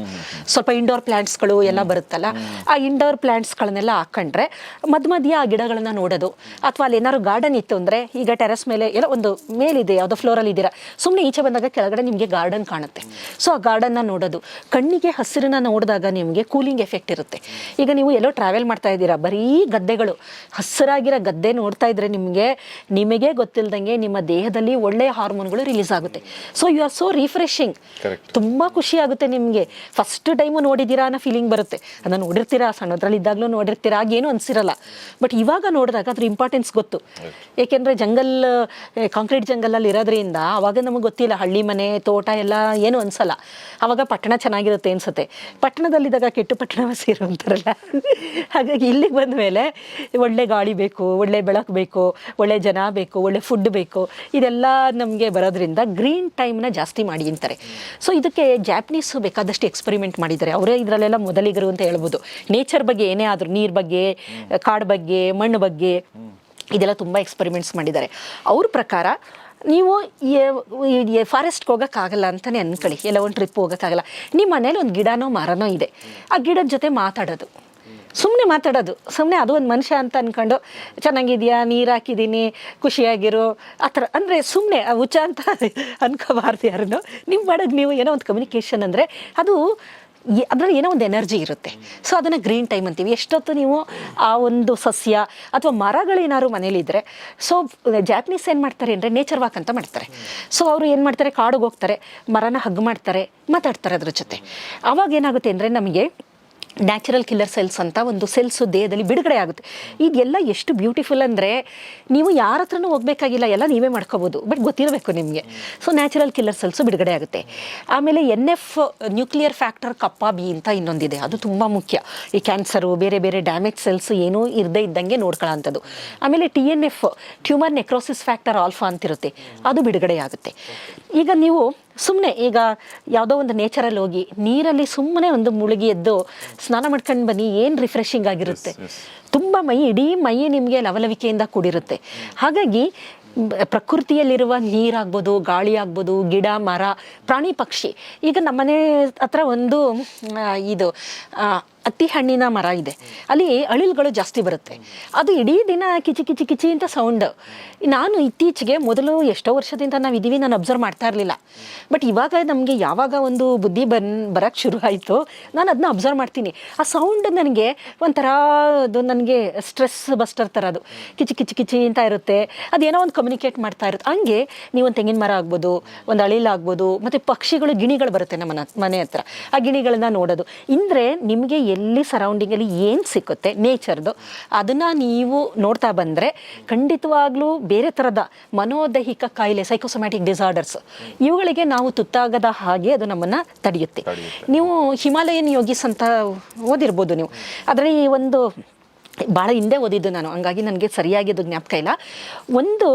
ಸ್ವಲ್ಪ ಇಂಡೋರ್ ಪ್ಲ್ಯಾಂಟ್ಸ್ಗಳು ಎಲ್ಲ ಬರುತ್ತಲ್ಲ ಆ ಇಂಡೋರ್ ಪ್ಲ್ಯಾಂಟ್ಸ್ಗಳನ್ನೆಲ್ಲ ಹಾಕೊಂಡ್ರೆ ಮಧ್ಯ ಮಧ್ಯೆ ಆ ಗಿಡಗಳನ್ನ ನೋಡೋದು. ಅಥವಾ ಅಲ್ಲಿ ಏನಾದ್ರು ಗಾರ್ಡನ್ ಇತ್ತು ಅಂದರೆ ಈಗ ಟೆರೆಸ್ ಮೇಲೆ ಏನೋ ಒಂದು ಮೇಲಿದೆ ಯಾವುದೋ ಫ್ಲೋರಲ್ಲಿ ಇದ್ದೀರಾ. ಸುಮ್ಮನೆ ಈಚೆ ಬಂದಾಗ ಕೆಳಗಡೆ ನಿಮಗೆ ಗಾರ್ಡನ್ ಕಾಣುತ್ತೆ. ಸೊ ಆ ಗಾರ್ಡನ್ನ ನೋಡೋದು. ಕಣ್ಣಿಗೆ ಹಸಿರನ್ನ ನೋಡಿದಾಗ ನಿಮಗೆ ಕೂಲಿಂಗ್ ಎಫೆಕ್ಟ್ ಇರುತ್ತೆ. ಈಗ ನೀವು ಎಲ್ಲೋ ಟ್ರಾವೆಲ್ ಮಾಡ್ತಾ ಇದ್ದೀರಾ ಬರೀ ಗದ್ದೆಗಳು. ಹಸಿರಾಗಿರೋ ಗದ್ದೆ ನೋಡ್ತಾ ಇದ್ರೆ ನಿಮಗೆ ನಿಮಗೆ ಗೊತ್ತಿಲ್ಲದಂಗೆ ನಿಮ್ಮ ದೇಹದಲ್ಲಿ ಒಳ್ಳೆಯ ಹಾರ್ಮೋನ್ಗಳು ರಿಲೀಸ್ ಆಗುತ್ತೆ. So you are so refreshing. ತುಂಬ ಖುಷಿ ಆಗುತ್ತೆ ನಿಮಗೆ. ಫಸ್ಟ್ ಟೈಮು ನೋಡಿದ್ದೀರಾ ಅನ್ನೋ ಫೀಲಿಂಗ್ ಬರುತ್ತೆ. ಅದನ್ನು ನೋಡಿರ್ತೀರಾ? ಸಣ್ಣದ್ರಲ್ಲಿ ಇದ್ದಾಗಲೂ ನೋಡಿರ್ತೀರಾ? ಆಗೇನು ಅನಿಸಿರಲ್ಲ. ಬಟ್ ಇವಾಗ ನೋಡಿದಾಗ ಅದ್ರ ಇಂಪಾರ್ಟೆನ್ಸ್ ಗೊತ್ತು. ಏಕೆಂದರೆ ಜಂಗಲ್ ಕಾಂಕ್ರೀಟ್ ಜಂಗಲಲ್ಲಿ ಇರೋದ್ರಿಂದ ಅವಾಗ ನಮಗೆ ಗೊತ್ತಿಲ್ಲ ಹಳ್ಳಿ ಮನೆ ತೋಟ ಎಲ್ಲ ಏನು ಅನ್ಸಲ್ಲ. ಅವಾಗ ಪಟ್ಟಣ ಚೆನ್ನಾಗಿರುತ್ತೆ ಅನ್ಸುತ್ತೆ. ಪಟ್ಟಣದಲ್ಲಿದ್ದಾಗ ಕೆಟ್ಟು ಪಟ್ಟಣವಾಸಿ ಇರುವಂತಾರಲ್ಲ ಹಾಗಾಗಿ ಇಲ್ಲಿಗೆ ಬಂದ ಮೇಲೆ ಒಳ್ಳೆ ಗಾಳಿ ಬೇಕು ಒಳ್ಳೆ ಬೆಳಕು ಬೇಕು, ಒಳ್ಳೆ ಜನ ಬೇಕು, ಒಳ್ಳೆ ಫುಡ್ ಬೇಕು, ಇದೆಲ್ಲ ನಮಗೆ ಬರೋದ್ರಿಂದ ಗ್ರೀನ್ ಟೈಮ್ನ ಜಾಸ್ತಿ ಮಾಡಿ ಅಂತಾರೆ. ಸೊ ಇದಕ್ಕೆ ಜಾಪನೀಸ್ ಬೇಕಾದಷ್ಟು ಎಕ್ಸ್ಪೆರಿಮೆಂಟ್ ಮಾಡಿದ್ದಾರೆ. ಅವರೇ ಇದರಲ್ಲೆಲ್ಲ ಮೊದಲಿಗರು ಅಂತ ಹೇಳ್ಬೋದು. ನೇಚರ್ ಬಗ್ಗೆ ಏನೇ ಆದರೂ, ನೀರು ಬಗ್ಗೆ, ಕಾಡು ಬಗ್ಗೆ, ಮಣ್ಣು ಬಗ್ಗೆ, ಇದೆಲ್ಲ ತುಂಬ ಎಕ್ಸ್ಪೆರಿಮೆಂಟ್ಸ್ ಮಾಡಿದ್ದಾರೆ. ಅವ್ರ ಪ್ರಕಾರ ನೀವು ಫಾರೆಸ್ಟ್ಗೆ ಹೋಗೋಕ್ಕಾಗಲ್ಲ ಅಂತಲೇ ಅನ್ಕೊಳ್ಳಿ. ಎಲ್ಲ ಒಂದು ಟ್ರಿಪ್ ಹೋಗೋಕ್ಕಾಗಲ್ಲ ನಿಮ್ಮ ಮನೇಲಿ ಒಂದು ಗಿಡನೋ ಮರನೋ ಇದೆ. ಆ ಗಿಡದ ಜೊತೆ ಮಾತಾಡೋದು. ಸುಮ್ಮನೆ ಮಾತಾಡೋದು. ಸುಮ್ಮನೆ ಅದು ಒಂದು ಮನುಷ್ಯ ಅಂತ ಅಂದ್ಕೊಂಡು ಚೆನ್ನಾಗಿದೆಯಾ? ನೀರು ಹಾಕಿದ್ದೀನಿ ಖುಷಿಯಾಗಿರು. ಆ ಥರ. ಅಂದರೆ ಸುಮ್ಮನೆ ಹುಚ್ಚ ಅಂತ ಅನ್ಕೋಬಾರ್ದು ಯಾರನ್ನು. ನಿಮ್ಮ ಮಾಡೋದು ನೀವು ಏನೋ ಒಂದು ಕಮ್ಯುನಿಕೇಷನ್ ಅಂದರೆ ಅದು ಅದರಲ್ಲಿ ಏನೋ ಒಂದು ಎನರ್ಜಿ ಇರುತ್ತೆ. ಸೊ ಅದನ್ನು ಗ್ರೀನ್ ಟೈಮ್ ಅಂತೀವಿ. ಎಷ್ಟೊತ್ತು ನೀವು ಆ ಒಂದು ಸಸ್ಯ ಅಥವಾ ಮರಗಳೇನಾದ್ರು ಮನೇಲಿದ್ದರೆ ಸೊ ಜಾಪನೀಸ್ ಏನು ಮಾಡ್ತಾರೆ ಅಂದರೆ ನೇಚರ್ ವಾಕ್ ಅಂತ ಮಾಡ್ತಾರೆ. ಸೊ ಅವರು ಏನು ಮಾಡ್ತಾರೆ? ಕಾಡಿಗೆ ಹೋಗ್ತಾರೆ. ಮರನ ಹಗ್ ಮಾಡ್ತಾರೆ, ಮಾತಾಡ್ತಾರೆ ಅದ್ರ ಜೊತೆ. ಅವಾಗ ಏನಾಗುತ್ತೆ ಅಂದರೆ ನಮಗೆ ನ್ಯಾಚುರಲ್ ಕಿಲ್ಲರ್ ಸೆಲ್ಸ್ ಅಂತ ಒಂದು ಸೆಲ್ಸು ದೇಹದಲ್ಲಿ ಬಿಡುಗಡೆ ಆಗುತ್ತೆ. ಇದೆಲ್ಲ ಎಷ್ಟು ಬ್ಯೂಟಿಫುಲ್ ಅಂದರೆ ನೀವು ಯಾರ ಹತ್ರನೂ ಹೋಗಬೇಕಾಗಿಲ್ಲ, ಎಲ್ಲ ನೀವೇ ಮಾಡ್ಕೋಬೋದು. ಬಟ್ ಗೊತ್ತಿರಬೇಕು ನಿಮಗೆ. ಸೊ ನ್ಯಾಚುರಲ್ ಕಿಲ್ಲರ್ ಸೆಲ್ಸು ಬಿಡುಗಡೆ ಆಗುತ್ತೆ. ಆಮೇಲೆ N F nuclear factor kappa B ಅಂತ ಇನ್ನೊಂದಿದೆ. ಅದು ತುಂಬ ಮುಖ್ಯ. ಈ ಕ್ಯಾನ್ಸರು, ಬೇರೆ ಬೇರೆ ಡ್ಯಾಮೇಜ್ ಸೆಲ್ಸ್ ಏನೂ ಇರದೇ ಇದ್ದಂಗೆ ನೋಡ್ಕೊಳ್ಳೋಂಥದ್ದು ಆಮೇಲೆ T N F, tumour necrosis factor alpha ಅಂತಿರುತ್ತೆ. ಅದು ಬಿಡುಗಡೆ ಆಗುತ್ತೆ. ಈಗ ನೀವು ಸುಮ್ಮನೆ ಈಗ ಯಾವುದೋ ಒಂದು ನೇಚರಲ್ಲಿ ಹೋಗಿ ನೀರಲ್ಲಿ ಸುಮ್ಮನೆ ಒಂದು ಮುಳುಗಿ ಎದ್ದು ಸ್ನಾನ ಮಾಡ್ಕೊಂಡು ಬನ್ನಿ ಏನು ರಿಫ್ರೆಶಿಂಗ್ ಆಗಿರುತ್ತೆ. ತುಂಬ ಮೈ ಇಡೀ ಮೈ ನಿಮಗೆ ಲವಲವಿಕೆಯಿಂದ ಕೂಡಿರುತ್ತೆ. ಹಾಗಾಗಿ ಪ್ರಕೃತಿಯಲ್ಲಿರುವ ನೀರಾಗ್ಬೋದು ಗಾಳಿ ಆಗ್ಬೋದು ಗಿಡ ಮರ ಪ್ರಾಣಿ ಪಕ್ಷಿ. ಈಗ ನಮ್ಮನೆ ಹತ್ರ ಒಂದು ಇದು ಆ, ಹತ್ತಿ ಹಣ್ಣಿನ ಮರ ಇದೆ. ಅಲ್ಲಿ ಅಳಿಲ್ಗಳು ಜಾಸ್ತಿ ಬರುತ್ತೆ. ಅದು ಇಡೀ ದಿನ ಕಿಚಿ ಕಿಚಿ ಕಿಚಿ ಅಂತ ಸೌಂಡ್ ನಾನು ಇತ್ತೀಚೆಗೆ ಮೊದಲು ಎಷ್ಟೋ ವರ್ಷದಿಂದ ನಾವು ಇದೀವಿ ನಾನು ಅಬ್ಸರ್ವ್ ಮಾಡ್ತಾ ಇರಲಿಲ್ಲ. ಬಟ್ ಇವಾಗ ನಮಗೆ ಯಾವಾಗ ಒಂದು ಬುದ್ಧಿ ಬನ್ ಬರೋಕ್ಕೆ ಶುರು ಆಯಿತು ನಾನು ಅದನ್ನ ಅಬ್ಸರ್ವ್ ಮಾಡ್ತೀನಿ. ಆ ಸೌಂಡ್ ನನಗೆ ಒಂಥರ ಅದು ನನಗೆ ಸ್ಟ್ರೆಸ್ ಬಸ್ಟರ್ ಥರ ಅದು. ಕಿಚಿ ಕಿಚಿ ಕಿಚಿ ಅಂತ ಇರುತ್ತೆ. ಅದೇನೋ ಒಂದು ಕಮ್ಯುನಿಕೇಟ್ ಮಾಡ್ತಾ ಇರುತ್ತೆ ಹಂಗೆ ನೀವು ಒಂದು ತೆಂಗಿನ ಮರ ಆಗ್ಬೋದು ಒಂದು ಅಳಿಲಾಗ್ಬೋದು ಮತ್ತು ಪಕ್ಷಿಗಳು ಗಿಣಿಗಳು ಬರುತ್ತೆ ನಮ್ಮ ಮನೆ ಹತ್ರ. ಆ ಗಿಣಿಗಳನ್ನ ನೋಡೋದು. ಇಂದ್ರೆ ನಿಮಗೆ ಎಲ್ಲಿ ಸರೌಂಡಿಂಗಲ್ಲಿ ಏನು ಸಿಕ್ಕುತ್ತೆ ನೇಚರ್ದು ಅದನ್ನು ನೀವು ನೋಡ್ತಾ ಬಂದರೆ ಖಂಡಿತವಾಗ್ಲೂ ಬೇರೆ ಥರದ ಮನೋದೈಹಿಕ ಕಾಯಿಲೆ ಸೈಕೋಸೊಮ್ಯಾಟಿಕ್ ಡಿಸಾರ್ಡರ್ಸ್ ಇವುಗಳಿಗೆ ನಾವು ತುತ್ತಾಗದ ಹಾಗೆ ಅದು ನಮ್ಮನ್ನು ತಡೆಯುತ್ತೆ. ನೀವು ಹಿಮಾಲಯನ್ ಯೋಗಿಸ್ ಅಂತ ಓದಿರ್ಬೋದು ನೀವು. ಅದರಲ್ಲಿ ಒಂದು ಭಾಳ ಹಿಂದೆ ಓದಿದ್ದು ನಾನು ಹಂಗಾಗಿ ನನಗೆ ಸರಿಯಾಗಿ ಅದು ಜ್ಞಾಪಕ ಇಲ್ಲ. ಒಂದು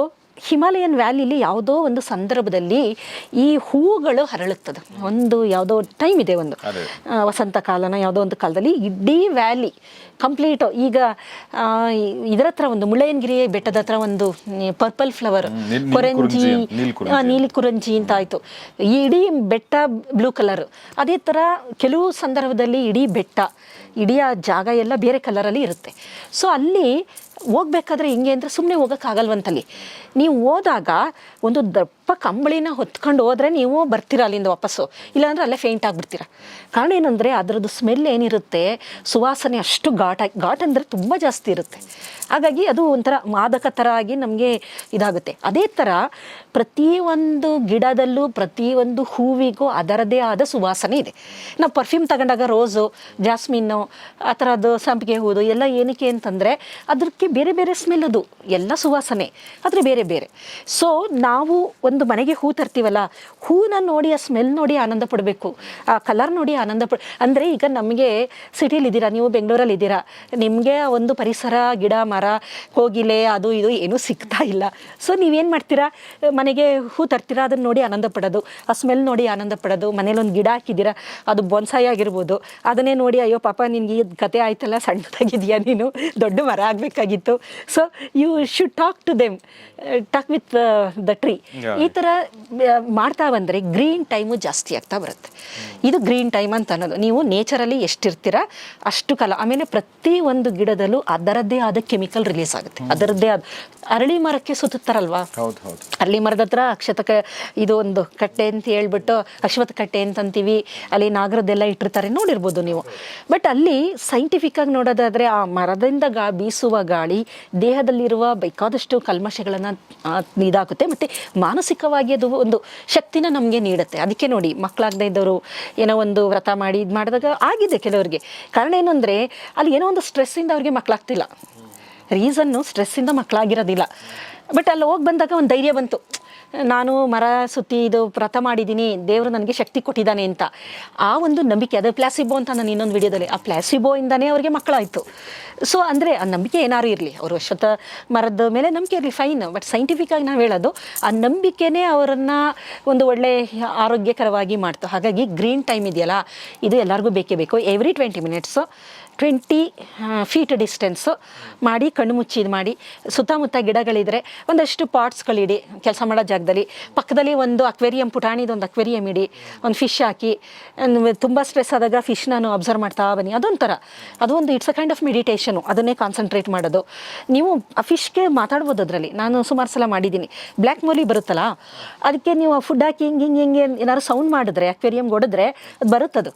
ಹಿಮಾಲಯನ್ ವ್ಯಾಲಿಲಿ ಯಾವುದೋ ಒಂದು ಸಂದರ್ಭದಲ್ಲಿ ಈ ಹೂವುಗಳು ಹರಳುತ್ತದೆ. ಒಂದು ಯಾವುದೋ ಟೈಮ್ ಇದೆ ಒಂದು. ವಸಂತ ಕಾಲನ ಯಾವುದೋ ಒಂದು ಕಾಲದಲ್ಲಿ ಇಡೀ ವ್ಯಾಲಿ ಕಂಪ್ಲೀಟ್ ಈಗ ಇದರ ಹತ್ರ ಒಂದು ಮುಳ್ಳಯ್ಯನಗಿರಿ ಬೆಟ್ಟದ ಹತ್ರ ಒಂದು ಪರ್ಪಲ್ ಫ್ಲವರ್ ಕೊರಂಜಿ ನೀಲಿ ಕುರಂಜಿ ಅಂತ ಆಯಿತು. ಇಡೀ ಬೆಟ್ಟ ಬ್ಲೂ ಕಲರ್. ಅದೇ ಥರ ಕೆಲವು ಸಂದರ್ಭದಲ್ಲಿ ಇಡೀ ಬೆಟ್ಟ ಇಡೀ ಆ ಜಾಗ ಎಲ್ಲ ಬೇರೆ ಕಲರಲ್ಲಿ ಇರುತ್ತೆ. ಸೊ ಅಲ್ಲಿ ಹೋಗ್ಬೇಕಾದ್ರೆ ಹಿಂಗೆ ಅಂದರೆ ಸುಮ್ಮನೆ ಹೋಗೋಕ್ಕಾಗಲ್ವಂತಲ್ಲಿ. ನೀವು ಹೋದಾಗ ಒಂದು ದಪ್ಪ ಕಂಬಳಿನ ಹೊತ್ಕೊಂಡು ಹೋದರೆ ನೀವು ಬರ್ತೀರಾ ಅಲ್ಲಿಂದ ವಾಪಸ್ಸು? ಇಲ್ಲಾಂದರೆ ಅಲ್ಲೇ ಫೇಂಟ್ ಆಗಿಬಿಡ್ತೀರ? ಕಾರಣ ಏನಂದರೆ ಅದರದ್ದು ಸ್ಮೆಲ್ ಏನಿರುತ್ತೆ, ಸುವಾಸನೆ ಅಷ್ಟು ಘಾಟ, ಘಾಟ್ ಅಂದರೆ ತುಂಬ ಜಾಸ್ತಿ ಇರುತ್ತೆ. ಹಾಗಾಗಿ ಅದು ಒಂಥರ ಮಾದಕ ಥರ ಆಗಿ ನಮಗೆ ಇದಾಗುತ್ತೆ. ಅದೇ ಥರ ಪ್ರತಿಯೊಂದು ಗಿಡದಲ್ಲೂ ಪ್ರತಿಯೊಂದು ಹೂವಿಗೂ ಅದರದೇ ಆದ ಸುವಾಸನೆ ಇದೆ. ನಾವು ಪರ್ಫ್ಯೂಮ್ ತಗೊಂಡಾಗ ರೋಸು ಜಾಸ್ಮಿನ್ನು ಆ ಥರದ್ದು ಸಂಪಿಗೆ ಹೂದು, ಎಲ್ಲ ಏನಕ್ಕೆ ಅಂತಂದರೆ ಅದಕ್ಕೆ ಬೇರೆ ಬೇರೆ ಸ್ಮೆಲ್ ಅದು. ಎಲ್ಲ ಸುವಾಸನೆ. ಆದರೆ ಬೇರೆ ಬೇರೆ. ಸೊ ನಾವು ಒಂದು ಮನೆಗೆ ಹೂ ತರ್ತೀವಲ್ಲ, ಹೂನ ನೋಡಿ, ಆ ಸ್ಮೆಲ್ ನೋಡಿ ಆನಂದ ಪಡಬೇಕು. ಆ ಕಲರ್ ನೋಡಿ ಆನಂದ ಪಡ, ಅಂದರೆ ಈಗ ನಮಗೆ ಸಿಟಿಲಿ ಇದ್ದೀರಾ, ನೀವು ಬೆಂಗಳೂರಲ್ಲಿ ಇದ್ದೀರಾ, ನಿಮಗೆ ಒಂದು ಪರಿಸರ, ಗಿಡ, ಮರ, ಕೋಗಿಲೆ, ಅದು ಇದು ಏನೂ ಸಿಗ್ತಾ ಇಲ್ಲ. ಸೊ ನೀವೇನು ಮಾಡ್ತೀರಾ? ಮನೆಗೆ ಹೂ ತರ್ತೀರಾ, ಅದನ್ನು ನೋಡಿ ಆನಂದ ಪಡೋದು. ಆ ಸ್ಮೆಲ್ ನೋಡಿ ಆನಂದ ಪಡೋದು. ಮನೇಲಿ ಒಂದು ಗಿಡ ಹಾಕಿದ್ದೀರಾ, ಅದು ಬೊನ್ಸಾಯಿ ಆಗಿರ್ಬೋದು. ಅದನ್ನೇ ನೋಡಿ, ಅಯ್ಯೋ ಪಾಪ ನಿನ್ಗೆ ಈ ಕತೆ ಆಯ್ತಲ್ಲ, ಸಣ್ಣದಾಗಿದೆಯಾ ನೀನು? ದೊಡ್ಡ ಮರ ಆಗಬೇಕಾಗಿತ್ತು so you should talk to them talk with the tree. ಈ ಥರ ಆ, ಮಾಡ್ತಾ ಬಂದರೆ ಗ್ರೀನ್ ಟೈಮು ಜಾಸ್ತಿ ಆಗ್ತಾ ಬರುತ್ತೆ. ಇದು ಗ್ರೀನ್ ಟೈಮ್ ಅಂತ ಅನ್ನೋದು. ನೀವು ನೇಚರಲ್ಲಿ ಎಷ್ಟಿರ್ತೀರ ಅಷ್ಟು ಕಾಲ. ಆಮೇಲೆ ಪ್ರತಿ ಒಂದು ಗಿಡದಲ್ಲೂ ಅದರದ್ದೇ ಆದ ಕೆಮಿಕಲ್ ರಿಲೀಸ್ ಆಗುತ್ತೆ. ಅದರದ್ದೇ ಆದ. ಅರಳಿ ಮರಕ್ಕೆ ಸುತ್ತುತ್ತಾರಲ್ವಾ? ಅರಳಿ ಮರದ ಹತ್ರ ಅಕ್ಷತಕ ಇದು ಒಂದು ಕಟ್ಟೆ ಅಂತ ಹೇಳ್ಬಿಟ್ಟು ಅಶ್ವತ್ಥ ಕಟ್ಟೆ ಅಂತಂತೀವಿ ಅಲ್ಲಿ ನಾಗರದ್ದೆಲ್ಲ ಇಟ್ಟಿರ್ತಾರೆ. ನೋಡಿರ್ಬೋದು ನೀವು. ಬಟ್ ಅಲ್ಲಿ ಸೈಂಟಿಫಿಕ್ ಆಗಿ ನೋಡೋದಾದ್ರೆ ಆ ಮರದಿಂದ ಗಾ ಬೀಸುವ ಗಾಳಿ ದೇಹದಲ್ಲಿರುವ ಬೇಕಾದಷ್ಟು ಕಲ್ಮಶಗಳನ್ನು ಇದಾಗುತ್ತೆ. ಮತ್ತು ಮಾನಸಿಕವಾಗಿ ಅದು ಒಂದು ಶಕ್ತಿನ ನಮಗೆ ನೀಡುತ್ತೆ. ಅದಕ್ಕೆ ನೋಡಿ ಮಕ್ಕಳಾಗದೇ ಇದ್ದವರು ಏನೋ ಒಂದು ವ್ರತ ಮಾಡಿ ಇದು ಮಾಡಿದಾಗ ಆಗಿದೆ ಕೆಲವರಿಗೆ. ಕಾರಣ ಏನು ಅಂದರೆ, ಅಲ್ಲಿ ಏನೋ ಒಂದು ಸ್ಟ್ರೆಸ್ಸಿಂದ ಅವ್ರಿಗೆ ಮಕ್ಕಳಾಗ್ತಿಲ್ಲ ರೀಸನ್ನು ಸ್ಟ್ರೆಸ್ಸಿಂದ ಮಕ್ಕಳಾಗಿರೋದಿಲ್ಲ ಬಟ್ ಅಲ್ಲಿ ಹೋಗಿ ಬಂದಾಗ ಒಂದು ಧೈರ್ಯ ಬಂತು. ನಾನು ಮರ ಸುತ್ತಿ ಇದು ವ್ರತ ಮಾಡಿದ್ದೀನಿ, ದೇವರು ನನಗೆ ಶಕ್ತಿ ಕೊಟ್ಟಿದ್ದಾನೆ ಅಂತ. ಆ ಒಂದು ನಂಬಿಕೆ, ಅದು ಪ್ಲಾಸಿಬೋ ಅಂತ ನಾನು ಇನ್ನೊಂದು ವಿಡಿಯೋದಲ್ಲಿ, ಆ ಪ್ಲಾಸಿಬೋಯಿಂದನೇ ಅವರಿಗೆ ಮಕ್ಕಳಾಯಿತು. ಸೊ ಅಂದರೆ ಆ ನಂಬಿಕೆ ಏನಾರು ಇರಲಿ, ಅವರು ಅಶ್ವತ್ಥ ಮರದ ಮೇಲೆ ನಂಬಿಕೆ ಇರಲಿ ಫೈನ್ ಬಟ್ ಸೈಂಟಿಫಿಕ್ಕಾಗಿ ನಾವು ಹೇಳೋದು, ಆ ನಂಬಿಕೆನೇ ಅವರನ್ನು ಒಂದು ಒಳ್ಳೆ ಆರೋಗ್ಯಕರವಾಗಿ ಮಾಡ್ತು. ಹಾಗಾಗಿ ಗ್ರೀನ್ ಟೈಮ್ ಇದೆಯಲ್ಲ, ಇದು ಎಲ್ಲರಿಗೂ ಬೇಕೇ ಬೇಕು. Every twenty minutes twenty feet distance ಮಾಡಿ, ಕಣ್ಣು ಮುಚ್ಚಿ ಇದು ಮಾಡಿ. ಸುತ್ತಮುತ್ತ ಗಿಡಗಳಿದ್ರೆ ಒಂದಷ್ಟು ಪಾಟ್ಸ್ಗಳಿಡಿ ಕೆಲಸ ಮಾಡೋ ಜಾಗದಲ್ಲಿ. ಪಕ್ಕದಲ್ಲಿ ಒಂದು ಅಕ್ವೇರಿಯಂ ಪುಟಾಣಿದು ಒಂದು ಅಕ್ವೇರಿಯಂ ಇಡಿ, ಒಂದು ಫಿಶ್ ಹಾಕಿ. ತುಂಬ ಸ್ಟ್ರೆಸ್ ಆದಾಗ ಫಿಶ್ ನಾನು ಅಬ್ಸರ್ವ್ ಮಾಡ್ತಾ ಬನ್ನಿ. ಅದೊಂಥರ. ಅದು ಒಂದು it's a kind of meditation ಅದನ್ನೇ ಕಾನ್ಸಂಟ್ರೇಟ್ ಮಾಡೋದು. ನೀವು ಆ ಫಿಶ್ಗೆ ಮಾತಾಡ್ಬೋದು ಅದರಲ್ಲಿ. ನಾನು ಸುಮಾರು ಸಲ ಮಾಡಿದ್ದೀನಿ. ಬ್ಲ್ಯಾಕ್ ಮೋಲಿ ಬರುತ್ತಲ್ಲ, ಅದಕ್ಕೆ ನೀವು ಫುಡ್ ಹಾಕಿ ಹಿಂಗೆ ಹಿಂಗೆ ಹಿಂಗೆ ಏನಾದ್ರು ಸೌಂಡ್ ಮಾಡಿದ್ರೆ, ಅಕ್ವೇರಿಯಂ ಹೊಡೆದ್ರೆ ಅದು ಬರುತ್ತದು.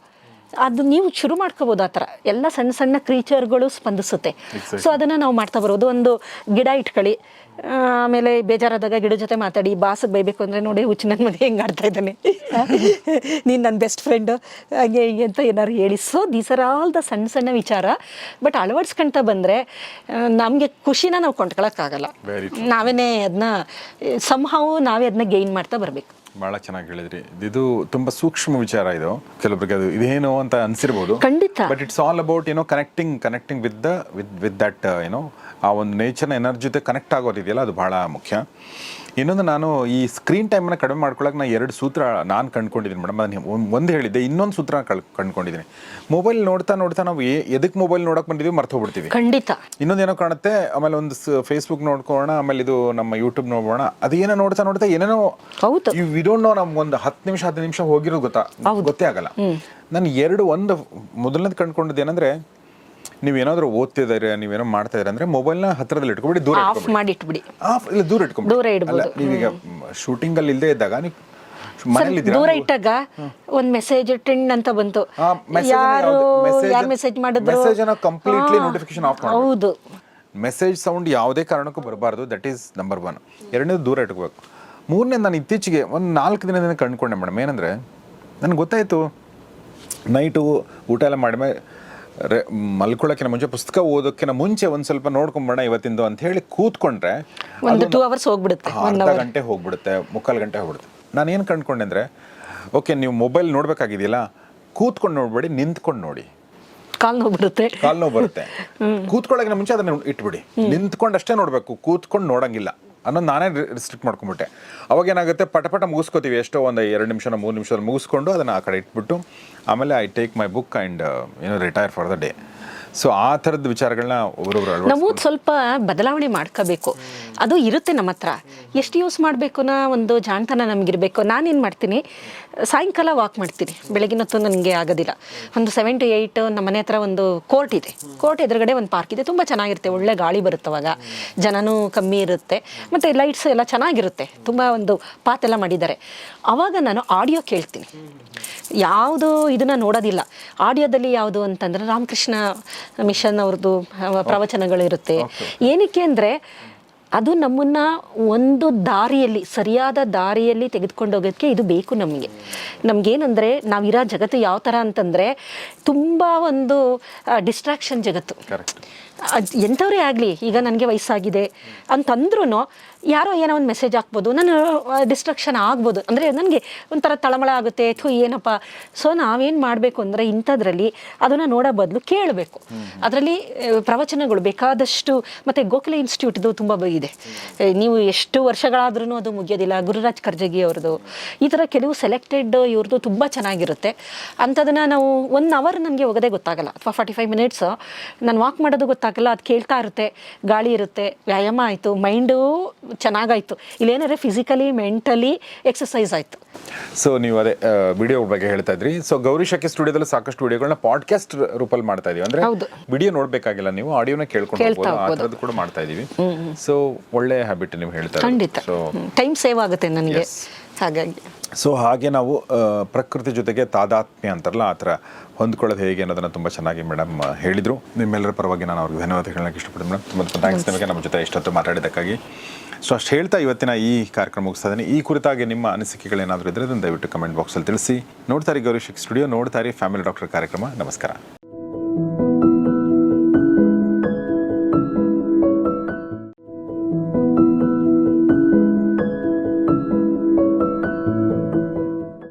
ಅದು ನೀವು ಶುರು ಮಾಡ್ಕೋಬೋದು ಆ ಥರ. ಎಲ್ಲ ಸಣ್ಣ ಸಣ್ಣ ಕ್ರೀಚರ್ಗಳು ಸ್ಪಂದಿಸುತ್ತೆ. ಸೊ ಅದನ್ನು ನಾವು ಮಾಡ್ತಾ ಬರೋದು. ಒಂದು ಗಿಡ ಇಟ್ಕೊಳ್ಳಿ. ಆಮೇಲೆ ಬೇಜಾರಾದಾಗ ಗಿಡ ಜೊತೆ ಮಾತಾಡಿ. ಬಾಸಕ್ಕೆ ಬೈಬೇಕು ಅಂದರೆ ನೋಡಿ ಹುಚ್ಚು ನನ್ನ ಮನೆ ಹೆಂಗೆ ಆಡ್ತಾ ಇದ್ದಾನೆ. ನೀನು ನನ್ನ ಬೆಸ್ಟ್ ಫ್ರೆಂಡ್ ಹಾಗೆ ಹೀಗೆ ಅಂತ ಏನಾದ್ರು ಹೇಳಿ. So these are all the ಸಣ್ಣ ಸಣ್ಣ ವಿಚಾರ. ಬಟ್ ಅಳವಡಿಸ್ಕೊಂತ ಬಂದರೆ ನಮಗೆ ಖುಷಿನ ನಾವು ಕೊಂಡ್ಕೊಳಕ್ಕಾಗಲ್ಲ ಆಗಲ್ಲ. ನಾವೇನೇ ಅದನ್ನ ಸಂಹಾವು ನಾವೇ ಅದನ್ನ ಗೈನ್ ಮಾಡ್ತಾ ಬರಬೇಕು. ಭಾಳ ಚೆನ್ನಾಗಿ ಹೇಳಿದ್ರಿ. ಇದು ತುಂಬಾ ಸೂಕ್ಷ್ಮ ವಿಚಾರ ಇದು. ಕೆಲವೊಬ್ಬರಿಗೆ ಅದು ಇದೇನು ಅಂತ ಅನ್ಸಿರ್ಬೋದು. ಖಂಡಿತ. ಬಟ್ ಇಟ್ಸ್ ಆಲ್ ಅಬೌಟ್ ಏನೋ connecting connecting with the with with that ಏನೋ ಆ ಒಂದು ನೇಚರ್ನ ಎನರ್ಜಿ ಜೊತೆ ಕನೆಕ್ಟ್ ಆಗೋದಿದೆಯಲ್ಲ ಅದು ಭಾಳ ಮುಖ್ಯ. ಇನ್ನೊಂದು ನಾನು ಈ ಸ್ಕ್ರೀನ್ ಟೈಮನ್ನು ಕಡಿಮೆ ಮಾಡ್ಕೊಳ್ಳೋಕೆ ನಾನು ಎರಡು ಸೂತ್ರ ನಾನು ಕಂಡ್ಕೊಂಡಿದ್ದೀನಿ ಮೇಡಮ್. ಅದನ್ನ ಒಂದು ಹೇಳಿದ್ದೆ ಇನ್ನೊಂದು ಸೂತ್ರ ಕಳ್ ಕಂಡ್ಕೊಂಡಿದ್ದೀನಿ. ಮೊಬೈಲ್ ನೋಡ್ತಾ ನೋಡ್ತಾ ನಾವು ಎದಕ್ಕೆ ಮೊಬೈಲ್ ನೋಡಕ್ಕೆ ಬಂದಿದ್ದೀವಿ ಮರ್ತು ಹೋಗ್ಬಿಡ್ತೀವಿ. ಖಂಡಿತ. ಇನ್ನೊಂದು ಏನೋ ಕಾಣುತ್ತೆ ಆಮೇಲೆ ಒಂದು ಫೇಸ್ಬುಕ್ ನೋಡ್ಕೊಳ್ಳೋಣ ಆಮೇಲೆ ಇದು ನಮ್ಮ ಯೂಟ್ಯೂಬ್ ನೋಡೋಣ ಅದೇನೋ ನೋಡ್ತಾ ನೋಡ್ತಾ ಏನೇನೋ. ವಿ ಡೋಂಟ್ ನೋ ನಮ್ಗೆ ಒಂದು ಹತ್ತು ನಿಮಿಷ ಹತ್ತು ನಿಮಿಷ ಹೋಗಿರೋದು ಗೊತ್ತಾ? ಗೊತ್ತೇ ಆಗಲ್ಲ. ನಾನು ಎರಡು ಒಂದು ಮೊದಲನೇದು ಕಂಡ್ಕೊಂಡಿದ್ದು ಏನಂದ್ರೆ ನೀವೇನಾದ್ರೂ ಓದ್ತಿದ್ದಾರೆ ನೀವೇನೋ ಮಾಡ್ತಾ ಇದ್ರೆ ಅಂದ್ರೆ ಮೊಬೈಲ್ನ ಹತ್ರದಲ್ಲಿ ಇಟ್ಕೊಬಿಡಿ ದೂರ ಆಫ್ ಇಟ್ಕೊಬಿಡಿ. ಮಾಡಿ ಇಟ್ಬಿಡಿ. ಆಫ್ ಇಲ್ಲ ದೂರ ಇಟ್ಕೊಂಡು ದೂರ ಇಡ್ಬೋದು. ಅಲ್ಲ, ನೀವೀಗ ಶೂಟಿಂಗ್ ಅಲ್ಲಿ ಇಲ್ಲದೆ ಇದ್ದಾಗ ನೀವು ಮನೇಲಿ ಸ್ವಲ್ಪ ದೂರ ಇಟ್ಟಾಗ ಒಂದ್ ಮೆಸೇಜ್ ಟ್ರೆಂಡ್ ಅಂತ ಬಂತು. ಯಾರು ಯಾರು ಮೆಸೇಜ್ ಮಾಡಿದ್ರು? ಮೆಸೇಜ್ ಕಂಪ್ಲೀಟ್ಲಿ ಹಾ, ನೋಟಿಫಿಕೇಶನ್ ಆಫ್ ಮಾಡಿ ಹೌದು. ಮೆಸೇಜ್ ಸೌಂಡ್ ಯಾವುದೇ ಕಾರಣಕ್ಕೂ ಬರಬಾರದು. ದಟ್ ಈಸ್ ನಂಬರ್ ಒನ್ ಎರಡನೇದು ದೂರ ಇಟ್ಕೋಬೇಕು. ಮೂರನೇ ನಾನು ಇತ್ತೀಚೆಗೆ ಒಂದು ನಾಲ್ಕು ದಿನದಿಂದ ಕಂಡುಕೊಂಡೆ ಮೇಡಮ್ ಏನಂದ್ರೆ ನನಗೆ ಗೊತ್ತಾಯಿತು. ನೈಟು ಊಟ ಎಲ್ಲ ಮಾಡಿದ್ಮೇಲೆ ರೆ ಮಲ್ಕೊಳ್ಳೋಕ್ಕಿಂತ ಮುಂಚೆ ಪುಸ್ತಕ ಓದೋಕ್ಕಿಂತ ಮುಂಚೆ ಒಂದ್ ಸ್ವಲ್ಪ ನೋಡ್ಕೊಂಬೋಣ ಇವತ್ತಿಂದು ಅಂತ ಹೇಳಿ ಕೂತ್ಕೊಂಡ್ರೆ ಒಂದು ಟೂ ಅವರ್ಸ್ ಹೋಗ್ಬಿಡುತ್ತೆ ಅರ್ಧ ಗಂಟೆ ಹೋಗ್ಬಿಡುತ್ತೆ ಮುಕ್ಕಾಲು ಗಂಟೆ ಹೋಗ್ಬಿಡುತ್ತೆ. ನಾನು ಏನು ಕಂಡ್ಕೊಂಡೆ ಅಂದರೆ ಓಕೆ ನೀವು ಮೊಬೈಲ್ ನೋಡಬೇಕಾಗಿದೆಯಲ್ಲ ಕೂತ್ಕೊಂಡು ನೋಡಬೇಡಿ ನಿಂತ್ಕೊಂಡು ನೋಡಿ. ಕಾಲ್ ಬರುತ್ತೆ. ಕಾಲು ನೋವು ಬರುತ್ತೆ. ಕೂತ್ಕೊಳ್ಳೋಕಿನ ಮುಂಚೆ ಅದನ್ನ ಇಟ್ಬಿಡಿ. ನಿಂತ್ಕೊಂಡು ಅಷ್ಟೇ ನೋಡಬೇಕು ಕೂತ್ಕೊಂಡು ನೋಡಂಗಿಲ್ಲ. ಅನ್ನೋದು ನಾನೇ ರಿಸ್ಟ್ರಿಕ್ಟ್ ಮಾಡ್ಕೊಂಬಿಟ್ಟೆ ಅವಾಗ ಏನಾಗುತ್ತೆ ಪಟಪಟ ಪಟ ಮುಗಿಸ್ಕೋತೀವಿ. ಎಷ್ಟೋ ಒಂದು ಎರಡು ನಿಮಿಷ ಮೂರು ನಿಮಿಷದಲ್ಲಿ ಮುಗಿಸ್ಕೊಂಡು ಅದನ್ನು ಆ ಕಡೆ ಇಟ್ಬಿಟ್ಟು, ಆಮೇಲೆ I take my book and ಏನೋ retire for the day so ಆ ಥರದ ವಿಚಾರಗಳನ್ನ ಒಬ್ಬರೊಬ್ರು ನಾವು ಸ್ವಲ್ಪ ಬದಲಾವಣೆ ಮಾಡ್ಕೋಬೇಕು. ಅದು ಇರುತ್ತೆ ನಮ್ಮ ಹತ್ರ. ಎಷ್ಟು ಯೂಸ್ ಮಾಡಬೇಕು ಅನ್ನೋ ಒಂದು ಜಾಣತನ ನಮಗಿರಬೇಕು. ನಾನೇನು ಮಾಡ್ತೀನಿ? ಸಾಯಂಕಾಲ ವಾಕ್ ಮಾಡ್ತೀನಿ. ಬೆಳಗಿನ ಹೊತ್ತು ನನಗೆ ಆಗೋದಿಲ್ಲ. ಒಂದು ಸೆವೆನ್ ಟು ಏಯ್ಟ್ ನಮ್ಮ ಮನೆ ಹತ್ರ ಒಂದು ಕೋರ್ಟ್ ಇದೆ. ಕೋರ್ಟ್ ಎದುರುಗಡೆ ಒಂದು ಪಾರ್ಕ್ ಇದೆ. ತುಂಬ ಚೆನ್ನಾಗಿರುತ್ತೆ. ಒಳ್ಳೆ ಗಾಳಿ ಬರುತ್ತೆ ಅವಾಗ. ಜನನೂ ಕಮ್ಮಿ ಇರುತ್ತೆ. ಮತ್ತು ಲೈಟ್ಸ್ ಎಲ್ಲ ಚೆನ್ನಾಗಿರುತ್ತೆ. ತುಂಬ ಒಂದು ಪಾತೆಲ್ಲ ಎಲ್ಲ ಮಾಡಿದ್ದಾರೆ. ಆವಾಗ ನಾನು ಆಡಿಯೋ ಕೇಳ್ತೀನಿ. ಯಾವುದು ಇದನ್ನು ನೋಡೋದಿಲ್ಲ. ಆಡಿಯೋದಲ್ಲಿ ಯಾವುದು ಅಂತಂದರೆ ರಾಮಕೃಷ್ಣ ಮಿಷನ್ ಅವ್ರದ್ದು ಪ್ರವಚನಗಳಿರುತ್ತೆ ಏನಕ್ಕೆ ಅಂದರೆ ಅದು ನಮ್ಮನ್ನ ಒಂದು ದಾರಿಯಲ್ಲಿ ಸರಿಯಾದ ದಾರಿಯಲ್ಲಿ ತೆಗೆದುಕೊಂಡು ಹೋಗೋದಕ್ಕೆ ಇದು ಬೇಕು ನಮಗೆ. ನಮಗೇನಂದರೆ ನಾವಿರೋ ಜಗತ್ತು ಯಾವ ಥರ ಅಂತಂದರೆ ತುಂಬ ಒಂದು ಡಿಸ್ಟ್ರಾಕ್ಷನ್ ಜಗತ್ತು. ಎಂಥವ್ರೇ ಆಗಲಿ ಈಗ ನನಗೆ ವಯಸ್ಸಾಗಿದೆ ಅಂತಂದ್ರೂ ಯಾರೋ ಏನೋ ಒಂದು ಮೆಸೇಜ್ ಹಾಕ್ಬೋದು. ನಾನು ಡಿಸ್ಟ್ರಕ್ಷನ್ ಆಗ್ಬೋದು. ಅಂದರೆ ನನಗೆ ಒಂಥರ ತಳಮಳ ಆಗುತ್ತೆ. ಥೂ ಏನಪ್ಪ? ಸೊ ನಾವೇನು ಮಾಡಬೇಕು ಅಂದರೆ ಇಂಥದ್ರಲ್ಲಿ ಅದನ್ನು ನೋಡೋ ಬದಲು ಕೇಳಬೇಕು. ಅದರಲ್ಲಿ ಪ್ರವಚನಗಳು ಬೇಕಾದಷ್ಟು ಮತ್ತು ಗೋಖಲೆ ಇನ್ಸ್ಟಿಟ್ಯೂಟ್ದು ತುಂಬ ಇದೆ. ನೀವು ಎಷ್ಟು ವರ್ಷಗಳಾದ್ರೂ ಅದು ಮುಗಿಯೋದಿಲ್ಲ. ಗುರುರಾಜ್ ಕರ್ಜಗಿ ಅವ್ರದ್ದು. ಈ ಥರ ಕೆಲವು ಸೆಲೆಕ್ಟೆಡ್ ಇವ್ರದ್ದು ತುಂಬ ಚೆನ್ನಾಗಿರುತ್ತೆ. ಅಂಥದನ್ನು ನಾವು ಒನ್ ಅವರ್ ನನಗೆ ಹೋಗೋದೇ ಗೊತ್ತಾಗಲ್ಲ. ಅಥವಾ ಫಾರ್ಟಿ ಫೈವ್ ಮಿನಿಟ್ಸ್ ನಾನು ವಾಕ್ ಮಾಡೋದು ಗೊತ್ತಾಗಲ್ಲ. ಅದು ಕೇಳ್ತಾ ಇರುತ್ತೆ. ಗಾಳಿ ಇರುತ್ತೆ. ವ್ಯಾಯಾಮ ಆಯಿತು. ಮೈಂಡು ಚೆನ್ನಾಗಾಯಿತು. ಇಲ್ಲೇನಾದ್ರೆ ಫಿಸಿಕಲಿ ಮೆಂಟಲಿ ಎಕ್ಸಸೈಸ್ ಆಯಿತು. ಸೊ ನೀವು ಅದೇ ವಿಡಿಯೋ ಬಗ್ಗೆ ಹೇಳ್ತಾ ಇದ್ರಿ. ಸೊ ಗೌರಿ ಶಕಿ ಸ್ಟುಡಿಯೋದಲ್ಲಿ ಸಾಕಷ್ಟು ವಿಡಿಯೋಗಳನ್ನ ಪಾಡ್ಕಾಸ್ಟ್ ರೂಪಲ್ಲಿ ಮಾಡ್ತಾ ಇದೀವಿ. ಅಂದ್ರೆ. ವಿಡಿಯೋ ನೋಡ್ಬೇಕಾಗಿಲ್ಲ ನೀವು ಆಡಿಯೋನ ಕೇಳ್ಕೊಂಡು ಹೋಗ್ಬೋದು. ಥರದ್ದು ಕೂಡ ಮಾಡ್ತಾ ಇದೀವಿ. ಸೊ ಒಳ್ಳೆ ಹ್ಯಾಬಿಟ್ ನೀವು ಹೇಳ್ತಾ ಖಂಡಿತ. ಟೈಮ್ ಸೇವ್ ಆಗುತ್ತೆ ನನಗೆ. ಹಾಗಾಗಿ. ಸೊ ಹಾಗೆ ನಾವು ಪ್ರಕೃತಿ ಜೊತೆಗೆ ತಾದಾತ್ಮ್ಯ ಅಂತಾರಲ್ಲ ಆ ಥರ ಹೊಂದ್ಕೊಳ್ಳೋದು ಹೇಗೆ ಅನ್ನೋದನ್ನು ತುಂಬ ಚೆನ್ನಾಗಿ ಮೇಡಮ್ ಹೇಳಿದರು. ನಿಮ್ಮೆಲ್ಲರ ಪರವಾಗಿ ನಾನು ಅವ್ರಿಗೆ ಧನ್ಯವಾದ ಹೇಳೋಕೆ ಇಷ್ಟಪಡ್ತೀನಿ ಮೇಡಮ್. ತುಂಬ ತುಂಬ ಥ್ಯಾಂಕ್ಸ್ ನಿಮಗೆ ನಮ್ಮ ಜೊತೆ ಇಷ್ಟೊತ್ತು ಮಾತಾಡಿದ್ದಕ್ಕಾಗಿ. ಸೊ ಅಷ್ಟು ಹೇಳ್ತಾ ಇವತ್ತಿನ ಈ ಕಾರ್ಯಕ್ರಮ ಮುಗಿಸ್ತಾ ಇದ್ದೀನಿ. ಈ ಕುರಿತಾಗಿ ನಿಮ್ಮ ಅನಿಸಿಕೆಗಳೇನಾದರೂ ಇದ್ದರೆ ಅದನ್ನು ದಯವಿಟ್ಟು ಕಮೆಂಟ್ ಬಾಕ್ಸಲ್ಲಿ ತಿಳಿಸಿ. ನೋಡ್ತಾರೆ ಗೌರಿ ಶಿಕ್ ಸ್ಟುಡಿಯೋ ನೋಡ್ತಾರೆ ಫ್ಯಾಮಿಲಿ ಡಾಕ್ಟರ್ ಕಾರ್ಯಕ್ರಮ. ನಮಸ್ಕಾರ.